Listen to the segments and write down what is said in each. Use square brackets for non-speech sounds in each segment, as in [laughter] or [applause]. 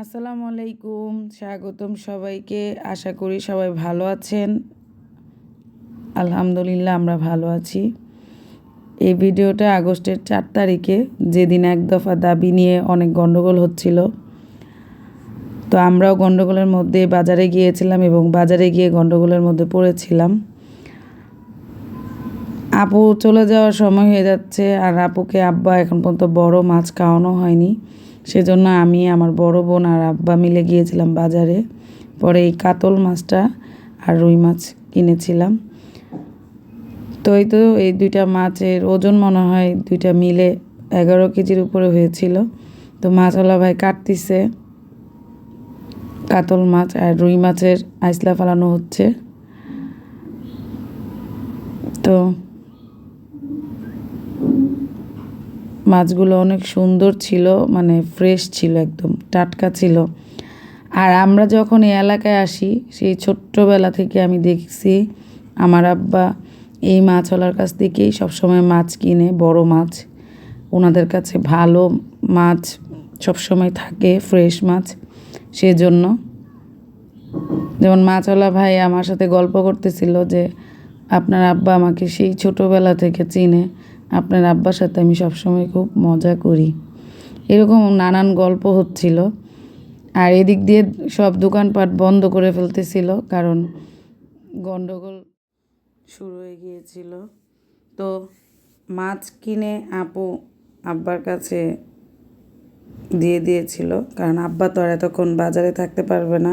আসসালামু আলাইকুম, স্বাগতম সবাইকে। আশা করি সবাই ভালো আছেন। আলহামদুলিল্লাহ, আমরা ভালো আছি। এই ভিডিওটা আগস্টের চার তারিখে, যেদিন এক দফা দাবি নিয়ে অনেক গণ্ডগোল হচ্ছিল। তো আমরাও গণ্ডগোলের মধ্যে বাজারে গিয়েছিলাম এবং বাজারে গিয়ে গণ্ডগোলের মধ্যে পড়েছিলাম। আপু চলে যাওয়ার সময় হয়ে যাচ্ছে আর আপুকে আব্বা এখন পর্যন্ত বড় মাছ খাওয়ানো হয়নি। সেজন্য আমি, আমার বড় বোন আর আব্বা মিলে গিয়েছিলাম বাজারে। পরে এই কাতল মাছটা আর রুই মাছ কিনেছিলাম। তো এই তো এই দুইটা মাছের ওজন মনে হয় দুইটা মিলে এগারো কেজির উপরে হয়েছিল। তো মাছওয়ালা ভাই কাটতিছে। কাতল মাছ আর রুই মাছের আইসলা ফালানো হচ্ছে। তো মাছগুলো অনেক সুন্দর ছিল মানে ফ্রেশ ছিল একদম, টাটকা ছিল। আর আমরা যখন এই এলাকায় আসি, সেই ছোট্টবেলা থেকে আমি দেখছি, আমার আব্বা এই মাছওয়ালার কাছ থেকেই সবসময় মাছ কিনে, বড় মাছ। ওনাদের কাছে ভালো মাছ সবসময় থাকে, ফ্রেশ মাছ। সেজন্য। যেমন মাছওয়ালা ভাই আমার সাথে গল্প করতেছিল যে, আপনার আব্বা আমাকে সেই ছোটোবেলা থেকে চিনে। আপনার আব্বার সাথে আমি সবসময় খুব মজা করি। এরকম নানান গল্প হচ্ছিল। আর এদিক দিয়ে সব দোকানপাট বন্ধ করে ফেলতেছিল কারণ গণ্ডগোল শুরু হয়ে গিয়েছিল। তো মাছ কিনে আপু আব্বার কাছে দিয়ে দিয়েছিল। কারণ আব্বা তো আর এতক্ষণ বাজারে থাকতে পারবে না।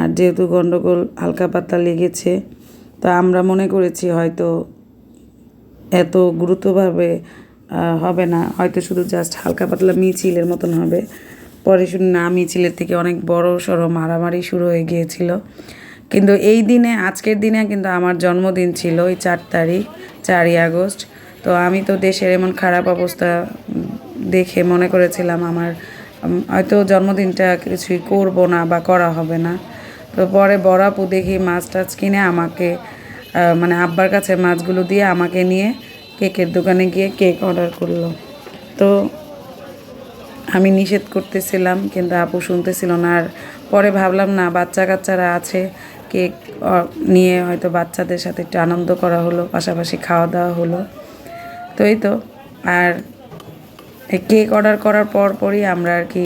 আর যেহেতু গণ্ডগোল হালকা পাতলা লেগেছে, তো আমরা মনে করেছি হয়তো এত গুরুত্বভাবে হবে না। হয়তো শুধু জাস্ট হালকা পাতলা মিছিলের মতন হবে। পরে শুনি, না, মিছিলের থেকে অনেক বড় সড়ো মারামারি শুরু হয়ে গিয়েছিল। কিন্তু এই দিনে, আজকের দিনে কিন্তু আমার জন্মদিন ছিল, ওই চার তারিখ, চারই আগস্ট। তো আমি তো দেশের এমন খারাপ অবস্থা দেখে মনে করেছিলাম আমার হয়তো জন্মদিনটা কিছুই করব না বা করা হবে না। তো পরে বড়াপু দেখি মাছ টাছ কিনে আমাকে মানে আব্বার কাছে মাছগুলো দিয়ে আমাকে নিয়ে কেকের দোকানে গিয়ে কেক অর্ডার করল। তো আমি নিষেধ করতেছিলাম, কিন্তু আপু শুনতেছিল না। আর পরে ভাবলাম, না বাচ্চা কাচ্চারা আছে, কেক নিয়ে হয়তো বাচ্চাদের সাথে একটু আনন্দ করা হলো, পাশাপাশি খাওয়া দাওয়া হলো। তো এই তো, আর কেক অর্ডার করার পর পরই আমরা আর কি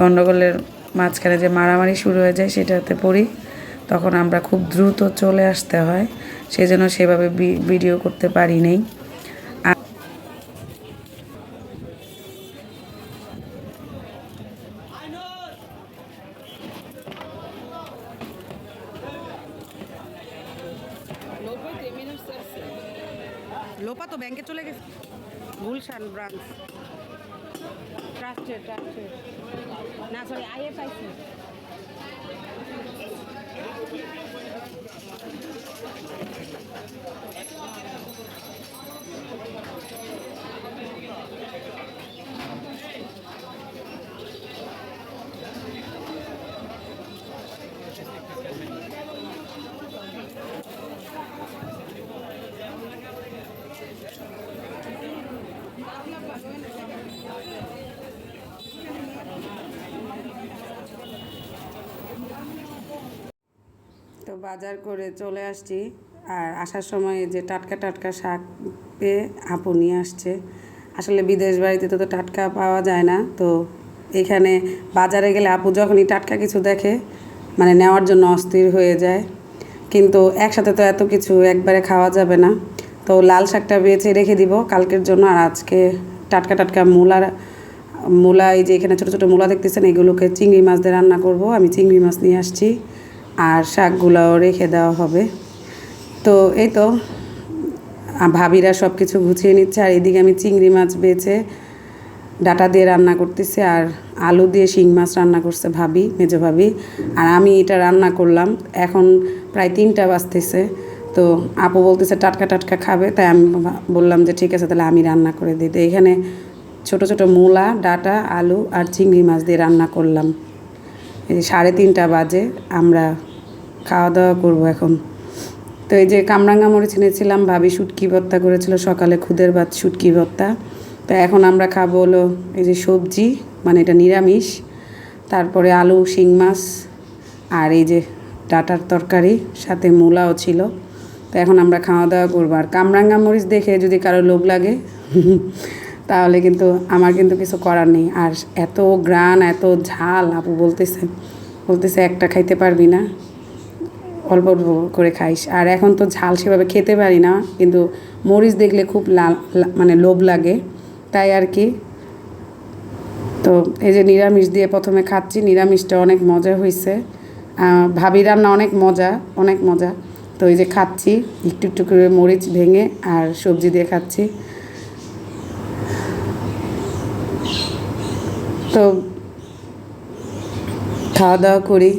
গণ্ডগোলের মাঝখানে যে মারামারি শুরু হয়ে যায় সেটাতে পড়ি। তখন আমরা খুব দ্রুত চলে আসতে হয়, সেজন্য সেভাবে ভিডিও করতে পারি নেই। লোপা তো ব্যাংকে চলে গেছে। গুলশান ব্রাঞ্চ ট্রাস্টের ট্রাস্টের না সরি আইএফআইসি তো বাজার করে চলে আসছি। আর আসার সময় যে টাটকা টাটকা শাক পেয়ে আপু নিয়ে আসছে। আসলে বিদেশ বাড়িতে তো টাটকা পাওয়া যায় না। তো এখানে বাজারে গেলে আপু যখনই টাটকা কিছু দেখে মানে নেওয়ার জন্য অস্থির হয়ে যায়। কিন্তু একসাথে তো এত কিছু একবারে খাওয়া যাবে না। তো লাল শাকটা বেছে রেখে দিব কালকের জন্য আর আজকে টাটকা টাটকা মূলা মূলা এই যে এখানে ছোটো ছোটো মূলা দেখতেছেন, এগুলোকে চিংড়ি মাছ দিয়ে রান্না করব। আমি চিংড়ি মাছ নিয়ে আসছি আর শাকগুলোও রেখে দেওয়া হবে। তো এই তো ভাবিরা সব কিছু গুছিয়ে নিচ্ছে আর এদিকে আমি চিংড়ি মাছ বেছে ডাটা দিয়ে রান্না করতেছি আর আলু দিয়ে শিং মাছ রান্না করছে ভাবি, মেজো ভাবি। আর আমি এটা রান্না করলাম, এখন প্রায় তিনটা বাজতেছে। তো আপু বলতেছে, টাটকা টাটকা খাবে। তাই আমি বললাম যে, ঠিক আছে, তাহলে আমি রান্না করে দিই। তো এখানে ছোট ছোট মূলা, ডাটা, আলু আর চিংড়ি মাছ দিয়ে রান্না করলাম। এই সাড়ে তিনটা বাজে, আমরা খাওয়া দাওয়া করব এখন। তো এই যে কামরাঙ্গা মরিচ এনেছিলাম, ভাবি শুটকি ভর্তা করেছিল, সকালে খুদের ভাত, শুটকি ভর্তা। তো এখন আমরা খাব হলো এই যে সবজি মানে এটা নিরামিষ। তারপরে আলু, শিং মাছ আর এই যে ডাটার তরকারি, সাথে মূলাও ছিল। তো এখন আমরা খাওয়া দাওয়া করব। আর কামরাঙ্গা মরিচ দেখে যদি কারও লোভ লাগে, [laughs] তাহলে কিন্তু আমার কিন্তু কিছু করার নেই। আর এত গ্রান এত ঝাল, আপু বলতেছে বলতেছে একটা খাইতে পারবি না, অল্প অল্প করে খাইস। আর এখন তো ঝাল সেভাবে খেতে পারি না, কিন্তু মরিচ দেখলে খুব লাল মানে লোভ লাগে। তাই আর কি। তো এই যে নিরামিষ দিয়ে প্রথমে খাচ্ছি, নিরামিষটা অনেক মজা হয়েছে ভাবি রান্না অনেক মজা অনেক মজা। তো এই যে খাচ্ছি, একটু একটু করে মরিচ ভেঙে আর সবজি দিয়ে খাচ্ছি। তো খাওয়া দাওয়া করি।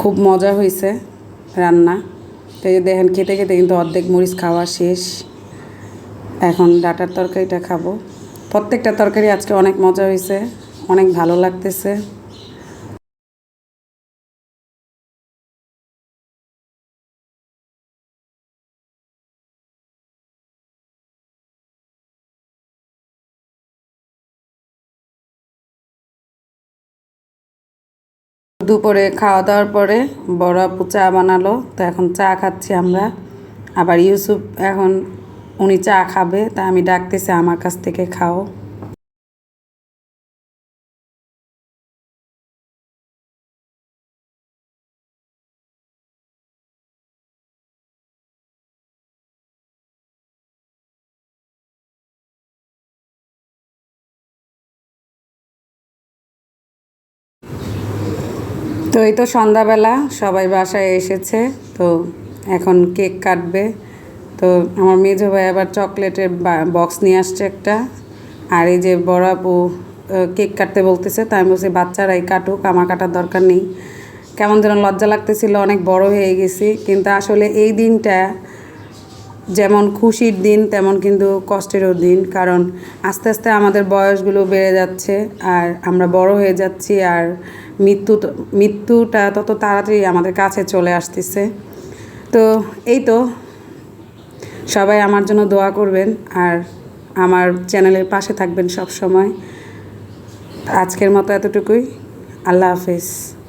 খুব মজা হয়েছে রান্না। তো এই দেখেন, খেতে খেতে কিন্তু অর্ধেক মরিচ খাওয়া শেষ। এখন ডাটার তরকারিটা খাব। প্রত্যেকটা তরকারি আজকে অনেক মজা হয়েছে অনেক ভালো লাগতেছে। দুপুরে খাওয়া দাওয়ার পরে বড় আপু চা বানালো, তো এখন চা খাচ্ছি আমরা। আবার ইউসুফ এখন, উনি চা খাবে, তা আমি ডাকতেছি, আমার কাছ থেকে খাও। তো এই তো সন্ধ্যাবেলা, সবাই বাসায় এসেছে, তো এখন কেক কাটবে। তো আমার মেজো ভাই আবার চকলেটের বক্স নিয়ে আসছে একটা। আর এই যে বড় আপু কেক কাটতে বলতেছে, তাই আমি বলছি, বাচ্চারাই কাটুক, আমার কাটার দরকার নেই। কেমন যেন লজ্জা লাগতেছিল, অনেক বড় হয়ে গেছি। কিন্তু আসলে এই দিনটা যেমন খুশির দিন, তেমন কিন্তু কষ্টেরও দিন। কারণ আস্তে আস্তে আমাদের বয়সগুলো বেড়ে যাচ্ছে, আর আমরা বড় হয়ে যাচ্ছি, আর মৃত্যু মৃত্যুটা তত তাড়াতাড়ি আমাদের কাছে চলে আসতেছে। তো এই তো, সবাই আমার জন্য দোয়া করবেন আর আমার চ্যানেলের পাশে থাকবেন সব সময় আজকের মতো এতটুকুই। আল্লাহ হাফেজ।